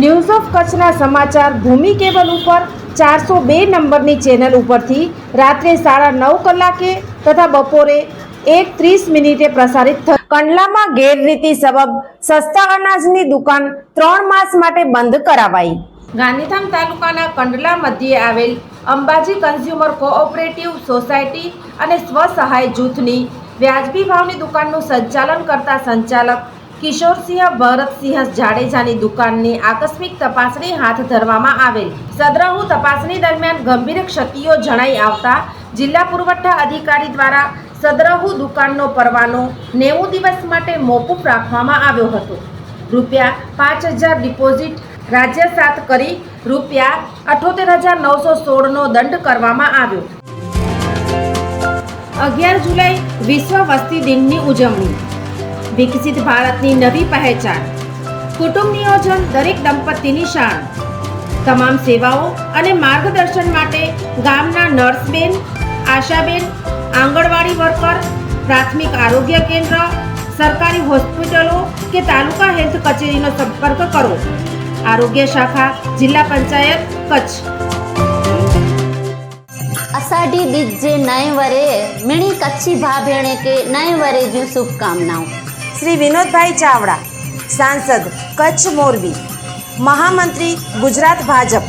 News of કચ્છના સમાચાર ભૂમિ cable ઉપર ચારસો બે નંબરની ચેનલ ઉપરથી રાત્રે સાડા નવ કલાકે તથા બપોરે એક ત્રીસ મિનિટે પ્રસારિત થ કંડલામાં ગેરરીતિ સબબ સસ્તા અનાજની દુકાન ત્રણ માસ માટે બંધ કરાવાઈ. ગાંધીધામ તાલુકાના કંડલા મધ્યે આવેલ અંબાજી કન્ઝ્યુમર કોઓપરેટિવ સોસાયટી અને સ્વસહાય જૂથની વ્યાજબી ભાવની દુકાનનું સંચાલન કરતા સંચાલક કિશોરસિંહ ભરતસિંહ જાડેજાની દુકાનની આકસ્મિક તપાસણી હાથ ધરવામાં આવેલ. સદરહુ તપાસણી દરમિયાન ગંભીર ક્ષતિઓ જણાઈ આવતા જિલ્લા પુરવઠા અધિકારી દ્વારા સદરહુ દુકાનનો પરવાનો નેવું દિવસ માટે મોકૂફ રાખવામાં આવ્યો હતો. રૂપિયા પાંચ હજાર ડિપોઝિટ રાજ્ય સાત કરી રૂપિયા અઠોતેર હજાર નવસો સોળનો દંડ કરવામાં આવ્યો. અગિયાર જુલાઈ વિશ્વ વસ્તી દિનની ઉજવણી. વિકસિત ભારતની નવી પહેચાન. કુટુંબ નિયોજન દરેક દંપતીની શાન. તમામ સેવાઓ અને માર્ગદર્શન માટે ગામના નર્સબેન, આશાબેન, આંગણવાડી વર્કર, પ્રાથમિક આરોગ્ય કેન્દ્ર, સરકારી હોસ્પિટલો કે તાલુકા હેલ્થ કચેરીનો સંપર્ક કરો. આરોગ્ય શાખા, જિલ્લા પંચાયત, કચ્છ. અષાઢી બીજ જે નય વરે મીણી કચ્છી ભા ભેણે કે નય વરે જ્યું શુભકામનાઓ. શ્રી વિનોદભાઈ ચાવડા સાંસદ કચ્છ મોરબી મહામંત્રી ગુજરાત ભાજપ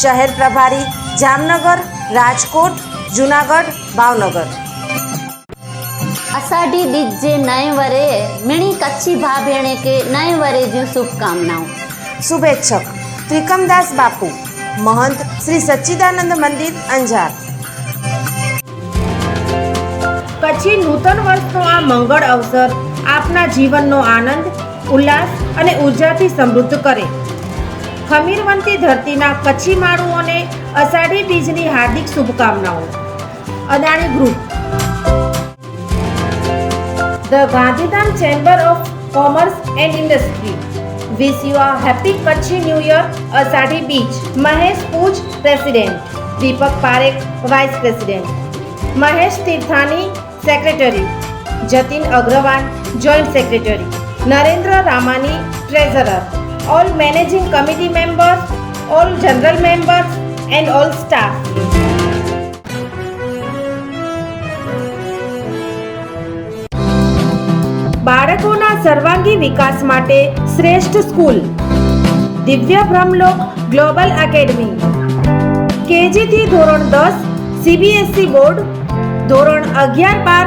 શહેર પ્રભારી જામનગર રાજકોટ જુનાગઢ ભાવનગર. અષાઢી બીજ જે નય વરે મિણી કચ્છી ભા ભેણે કે નય વરે જે શુભકામનાઓ. શુભેચ્છક ત્રિકમદાસ બાપુ મહંત શ્રી સચ્ચિદાનંદ મંદિર અંજાર. કચ્છી નૂતન વર્ષનો આ મંગળ અવસર આપના જીવનનો આનંદ ઉલ્લાસ અને ઉર્જાથી સમૃદ્ધ કરે ખમીરવંતી ધરતીના કચ્છી અષાઢી બીજની હાર્દિક શુભકામનાઓ Adani group The Gandhidham Chamber of Commerce and Industry wish you a happy Kutchi New Year, Asadi Beach. Mahesh Pooj, President. Deepak Parekh, Vice President. Mahesh Tirthani, Secretary. Jatin Agrawal, Joint Secretary. Narendra Ramani, Treasurer. All Managing Committee members, all General members and all staff. બાળકોના સર્વાંગી વિકાસ માટે શ્રેષ્ઠ school દિવ્ય Brahmlok global academy કેજીથી ધોરણ દસ CBSE board ધોરણ અગિયાર બાર